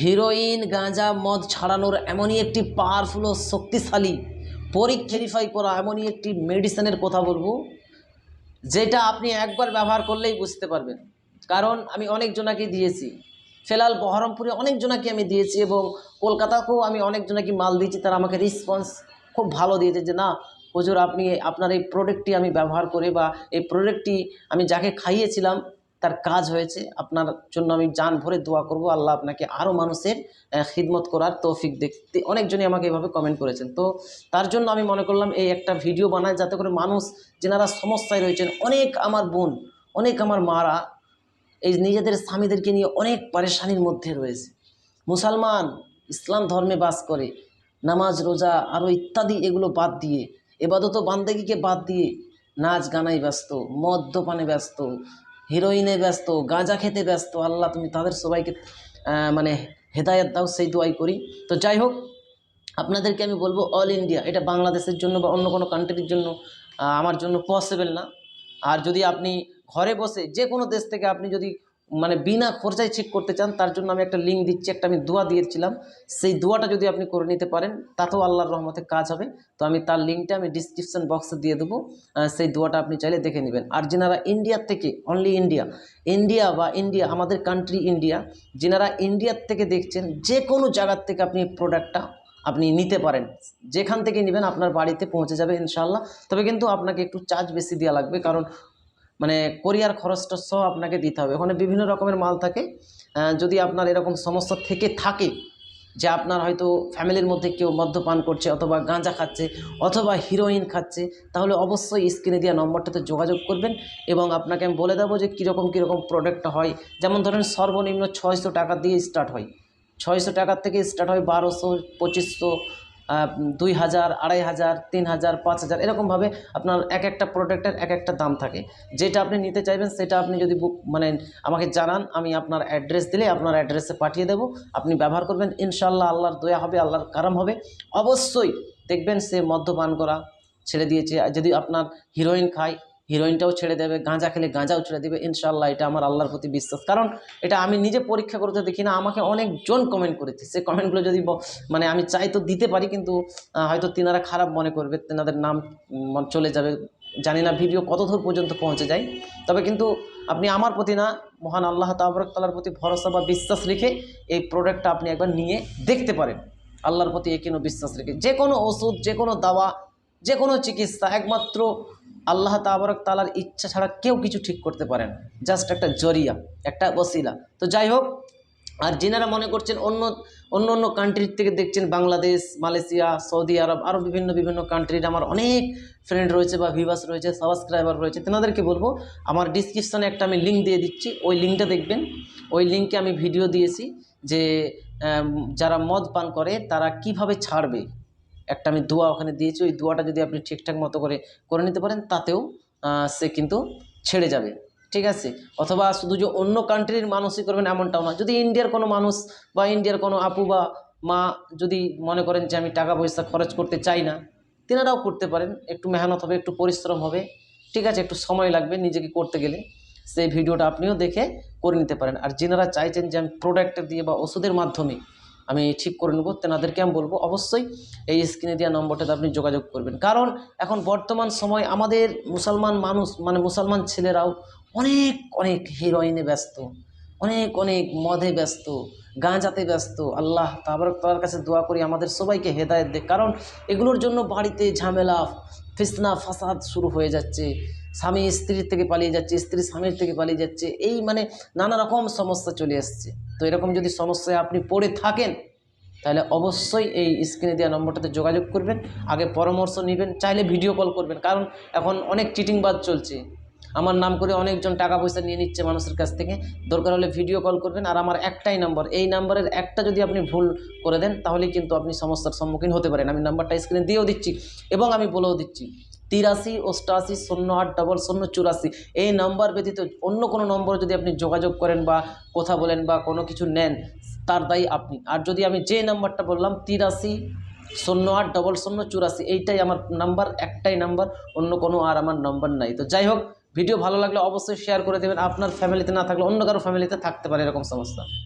Heroine, গাঁজা, মদ ছাড়ানোর এমনই একটি পাওয়ারফুল ও শক্তিশালী পরীক্ষেরিফাই করা এমনই একটি মেডিসিনের কথা বলব, যেটা আপনি একবার ব্যবহার করলেই বুঝতে পারবেন। কারণ আমি অনেকজনাকে দিয়েছি। ফেলাল বহরমপুরে অনেকজনাকে আমি দিয়েছি এবং কলকাতাকেও আমি অনেকজনাকে মাল দিয়েছি, তারা আমাকে রেসপন্স খুব ভালো দিয়েছে যে, না, হুজুর, আপনি আপনার এই প্রোডাক্টটি আমি ব্যবহার করে বা এই প্রোডাক্টটি আমি যাকে খাইয়েছিলাম তার কাজ হয়েছে। আপনার জন্য আমি জান ভরে দোয়া করব। আল্লাহ আপনাকে আরও মানুষের খিদমত করার তৌফিক দেখতে অনেকজনই আমাকে এভাবে কমেন্ট করেছেন। তো তার জন্য আমি মনে করলাম, এই একটা ভিডিও বানায় যাতে করে মানুষ, যেনারা সমস্যায় রয়েছেন, অনেক আমার বোন, অনেক আমার মারা, এই নিজেদের স্বামীদেরকে নিয়ে অনেক পারেশানির মধ্যে রয়েছে। মুসলমান ইসলাম ধর্মে বাস করে, নামাজ, রোজা আরও ইত্যাদি এগুলো বাদ দিয়ে, এবাদত বান্দেগিকে বাদ দিয়ে নাচ গানায় ব্যস্ত, মদ্যপানে ব্যস্ত হিরোইনে ব্যস্ত, গাঁজা খেতে ব্যস্ত, আল্লাহ তুমি তাদের সবাইকে মানে হেদায়ত দাও, সেই দোয়াই করি। তো যাই হোক, আপনাদেরকে আমি বলব অল ইন্ডিয়া এটা বাংলাদেশের জন্য বা অন্য কোনো কান্ট্রির জন্য আমার জন্য পসিবল না। আর যদি আপনি ঘরে বসে যে কোনো দেশ থেকে আপনি যদি মানে বিনা খরচায় ঠিক করতে চান, তার জন্য আমি একটা লিঙ্ক দিচ্ছি, একটা আমি দোয়া দিয়েছিলাম। সেই দোয়াটা যদি আপনি করে নিতে পারেন, তাতেও আল্লাহর রহমতে কাজ হবে। তো আমি তার লিঙ্কটা আমি ডিসক্রিপশন বক্সে দিয়ে দেবো। সেই দোয়াটা আপনি চাইলে দেখে নেবেন। আর যেনারা ইন্ডিয়ার থেকে অনলি ইন্ডিয়া ইন্ডিয়া বা ইন্ডিয়া আমাদের কান্ট্রি ইন্ডিয়া যেনারা ইন্ডিয়ার থেকে দেখছেন, যে কোনো জায়গার থেকে আপনি প্রোডাক্টটা আপনি নিতে পারেন। যেখান থেকে নেবেন, আপনার বাড়িতে পৌঁছে যাবে ইনশাল্লাহ তবে কিন্তু আপনাকে একটু চার্জ বেশি দেওয়া লাগবে, কারণ মানে কোরিয়ার খরচটা সহ আপনাকে দিতে হবে। ওখানে বিভিন্ন রকমের মাল থাকে। যদি আপনার এরকম সমস্যা থেকে থাকে যে আপনার হয়তো ফ্যামিলির মধ্যে কেউ মদ্যপান করছে অথবা গাঁজা খাচ্ছে অথবা হিরোইন খাচ্ছে, তাহলে অবশ্যই স্ক্রিনে দেওয়া নম্বরটাতে যোগাযোগ করবেন এবং আপনাকে আমি বলে দেবো যে কীরকম কীরকম প্রোডাক্টটা হয়। যেমন ধরেন সর্বনিম্ন ছয়শো টাকা দিয়ে স্টার্ট হয়। ছয়শো টাকার থেকে স্টার্ট হয় বারোশো, পঁচিশশো দুই হাজার, আড়াই হাজার, তিন হাজার, পাঁচ হাজার, এরকমভাবে আপনার এক একটা প্রোডাক্টের এক একটা দাম থাকে। যেটা আপনি নিতে চাইবেন, সেটা আপনি যদি বুক মানে আমাকে জানান, আমি আপনার অ্যাড্রেস দিলে আপনার অ্যাড্রেসে পাঠিয়ে দেব। আপনি ব্যবহার করবেন ইনশাল্লাহ আল্লাহর দয়া হবে, আল্লাহর কারাম হবে। অবশ্যই দেখবেন সে মদ্যপান করা ছেড়ে দিয়েছে। যদি আপনার হিরোইন খায় হিরোইনটাও ছেড়ে দেবে, গাঁজা খেলে গাঁজাও ছেড়ে দেবে ইনশাল্লাহ এটা আমার আল্লাহর প্রতি বিশ্বাস। কারণ এটা আমি নিজে পরীক্ষা করতে দেখি না, আমাকে অনেকজন কমেন্ট করেছে। সে কমেন্টগুলো যদি মানে আমি চাই তো দিতে পারি, কিন্তু হয়তো তিনারা খারাপ মনে করবে, তেনাদের নাম চলে যাবে। জানি না ভিডিও কত দূর পর্যন্ত পৌঁছে যায়। তবে কিন্তু আপনি আমার প্রতি না, মহান আল্লাহ তাবরক তালার প্রতি ভরসা বা বিশ্বাস রেখে এই প্রোডাক্টটা আপনি একবার নিয়ে দেখতে পারেন। আল্লাহর প্রতি একিনো বিশ্বাস রেখে। যে কোনো ওষুধ, যে কোনো দাওয়া, যে কোনো চিকিৎসা, একমাত্র আল্লাহ তাবরক তালার ইচ্ছা ছাড়া কেউ কিছু ঠিক করতে পারেন জাস্ট একটা জরিয়া, একটা ওসিলা। তো যাই হোক, আর যেনারা মনে করছেন অন্য অন্য অন্য কান্ট্রির থেকে দেখছেন বাংলাদেশ, মালয়েশিয়া, সৌদি আরব আরও বিভিন্ন বিভিন্ন কান্ট্রির আমার অনেক ফ্রেন্ড রয়েছে বা ভিভাস রয়েছে সাবস্ক্রাইবার রয়েছে। তেনাদেরকে বলব, আমার ডিসক্রিপশানে একটা আমি লিঙ্ক দিয়ে দিচ্ছি, ওই লিঙ্কটা দেখবেন। ওই লিঙ্কে আমি ভিডিও দিয়েছি যে যারা মদ পান করে, তারা কীভাবে ছাড়বে? একটা আমি দোয়া ওখানে দিয়েছি, ওই দোয়াটা যদি আপনি ঠিকঠাক মতো করে করে নিতে পারেন, তাতেও সে কিন্তু ছেড়ে যাবে। ঠিক আছে? অথবা শুধু যে অন্য কান্ট্রির মানুষই করবেন এমনটাও না। যদি ইন্ডিয়ার কোনো মানুষ বা ইন্ডিয়ার কোনো আপু বা মা যদি মনে করেন যে আমি টাকা পয়সা খরচ করতে চাই না, তেনারাও করতে পারেন। একটু মেহনত হবে, একটু পরিশ্রম হবে। ঠিক আছে? একটু সময় লাগবে নিজেকে করতে গেলে। সেই ভিডিওটা আপনিও দেখে করে নিতে পারেন। আর যেনারা চাইছেন যে আমি প্রোডাক্ট দিয়ে বা ওষুধের মাধ্যমে আমি ঠিক করে নেব, তেনাদেরকে আমি বলব, অবশ্যই এই স্ক্রিনে দেওয়া নম্বরটাতে আপনি যোগাযোগ করবেন। কারণ এখন বর্তমান সময় আমাদের মুসলমান মানুষ মানে মুসলমান ছেলেরাও অনেক অনেক হিরোইনে ব্যস্ত, অনেক অনেক মদে ব্যস্ত, গাঁজাতে ব্যস্ত। আল্লাহ তাবার তার কাছে দোয়া করি আমাদের সবাইকে হেদায়ত দেয় কারণ এগুলোর জন্য বাড়িতে ঝামেলা ফিসনা ফাসাদ শুরু হয়ে যাচ্ছে। স্বামী স্ত্রীর থেকে পালিয়ে যাচ্ছে, স্ত্রী স্বামীর থেকে পালিয়ে যাচ্ছে। এই মানে নানা রকম সমস্যা চলে আসছে। তো এরকম যদি সমস্যায় আপনি পড়ে থাকেন, তাহলে অবশ্যই এই স্ক্রিনে দেওয়া নম্বরটাতে যোগাযোগ করবেন, আগে পরামর্শ নেবেন, চাইলে ভিডিও কল করবেন। কারণ এখন অনেক চিটিংবাজ চলছে। আমার নাম করে অনেকজন টাকা পয়সা নিয়ে নিচ্ছে মানুষের কাছ থেকে। দরকার হলে ভিডিও কল করবেন। আর আমার একটাই নাম্বার এই নাম্বারের একটা যদি আপনি ভুল করে দেন তাহলে কিন্তু আপনি সমস্যার সম্মুখীন হতে পারেন। আমি নাম্বারটা স্ক্রিনে দিয়েও দিচ্ছি এবং আমি বলেও দিচ্ছি। তিরাশি অষ্টআশি শূন্য আট ডবল শূন্য চুরাশি। এই নাম্বার ব্যতীত অন্য কোনো নম্বরে যদি আপনি যোগাযোগ করেন বা কথা বলেন বা কোনো কিছু নেন, তার দায়ী আপনি। আর যদি আমি যে নাম্বারটা বললাম, তিরাশি শূন্য আট ডবল শূন্য চুরাশি, এইটাই আমার নাম্বার একটাই নাম্বার অন্য কোনো আর আমার নাম্বার নাই। তো যাই হোক ভিডিও ভালো লাগলে অবশ্যই শেয়ার করে দেবেন। আপনার ফ্যামিলিতে না থাকলে অন্য কারও ফ্যামিলিতে থাকতে পারে, এরকম সমস্যা